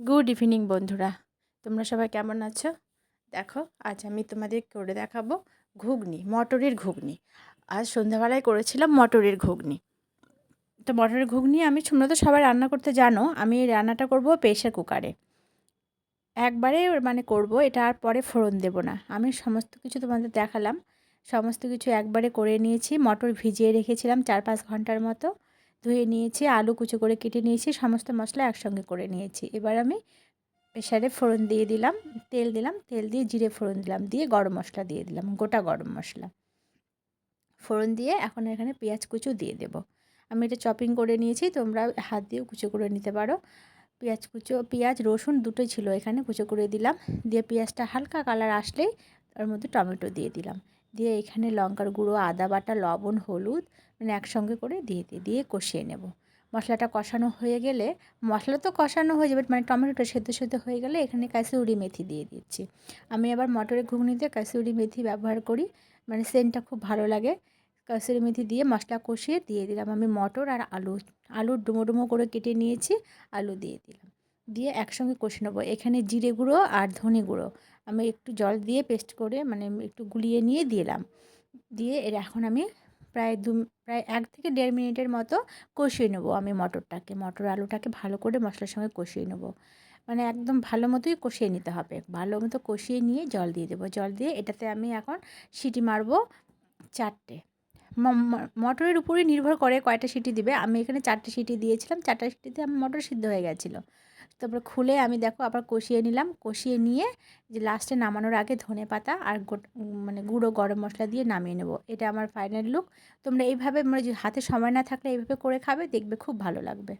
Good evening বন্ধুরা। তোমরা সবাই কেমন আছো? দেখো, আজ আমি তোমাদের করে দেখাবো ঘুগনি, মটরের ঘুগনি। আজ সন্ধ্যাবেলায় করেছিলাম মটরের ঘুগনি। তো মটরের ঘুগনি আমি তোমরা তো সবাই রান্না করতে জানো, আমি রান্নাটা করব প্রেশার কুকারে। একবারে মানে করব, এটা আর পরে ফোড়ন দেব না। আমি সমস্ত কিছু তোমাদের দেখালাম। সমস্ত কিছু একবারে করে নিয়েছি, মটর ভিজিয়ে রেখেছিলাম চার পাঁচ ঘণ্টার মতো। ধুয়ে নিয়েছি, আলু কুচো করে কেটে নিয়েছি, সমস্ত মশলা একসঙ্গে করে নিয়েছি। এবার আমি প্রেশারে ফোড়ন দিয়ে দিলাম, তেল দিলাম, তেল দিয়ে জিরে ফোড়ন দিলাম, দিয়ে গরম মশলা দিয়ে দিলাম, গোটা গরম মশলা। ফোড়ন দিয়ে এখন এখানে পেঁয়াজ কুচো দিয়ে দেব। আমি এটা চপিং করে নিয়েছি, তোমরা হাত দিয়েও কুচো করে নিতে পারো। পেঁয়াজ কুচো, পেঁয়াজ, রসুন দুটোই ছিল এখানে কুচো করে দিলাম। দিয়ে পেঁয়াজটা হালকা কালার আসলেই তার মধ্যে টমেটো দিয়ে দিলাম। দিয়ে এখানে লঙ্কার গুঁড়ো, আদা বাটা, লবণ, হলুদ মানে একসঙ্গে করে দিয়ে দিই দিয়ে কষিয়ে নেব। মশলাটা কষানো হয়ে গেলে, মশলা তো কষানো হয়ে যাবে মানে টমেটোটা সেদ্ধ সেদ্ধ হয়ে গেলে এখানে কাসুরি মেথি দিয়ে দিচ্ছি। আমি আবার মটরের ঘুগনিতে কাসুরি মেথি ব্যবহার করি মানে সেন্টটা খুব ভালো লাগে। কাসুরি মেথি দিয়ে মশলা কষিয়ে দিয়ে দিলাম আমি মটর আর আলু, আলুর ডুমো ডুমো করে কেটে নিয়েছি, আলু দিয়ে দিলাম। দিয়ে একসঙ্গে কষে নেব। এখানে জিরে গুঁড়ো আর ধনে গুঁড়ো আমি একটু জল দিয়ে পেস্ট করে মানে একটু গুলিয়ে নিয়ে দিলাম। দিয়ে এর এখন আমি প্রায় দু, প্রায় এক থেকে দেড় মিনিটের মতো কষিয়ে নেব আমি মটরটাকে। মটর আলুটাকে ভালো করে মশলার সঙ্গে কষিয়ে নেব। মানে একদম ভালো মতোই কষিয়ে নিতে হবে। ভালো মতো কষিয়ে নিয়ে জল দিয়ে দেবো। জল দিয়ে এটাতে আমি এখন সিটি মারবো চারটে। মটরের উপরেই নির্ভর করে কয়টা সিটি দিবে। আমি এখানে চারটে সিটি দিয়েছিলাম। চারটা সিটিতে আমার মটর সিদ্ধ হয়ে গেছিল। তারপর খুলে আমি দেখো আবার কষিয়ে নিলাম। কষিয়ে নিয়ে যে লাস্টে নামানোর আগে ধনে পাতা আর মানে গুঁড়ো গরম মশলা দিয়ে নামিয়ে নেব। এটা আমার ফাইনাল লুক তোমরা এইভাবে মানে হাতে সময় না থাকলে এইভাবে করে খাবে, দেখবে খুব ভালো লাগবে।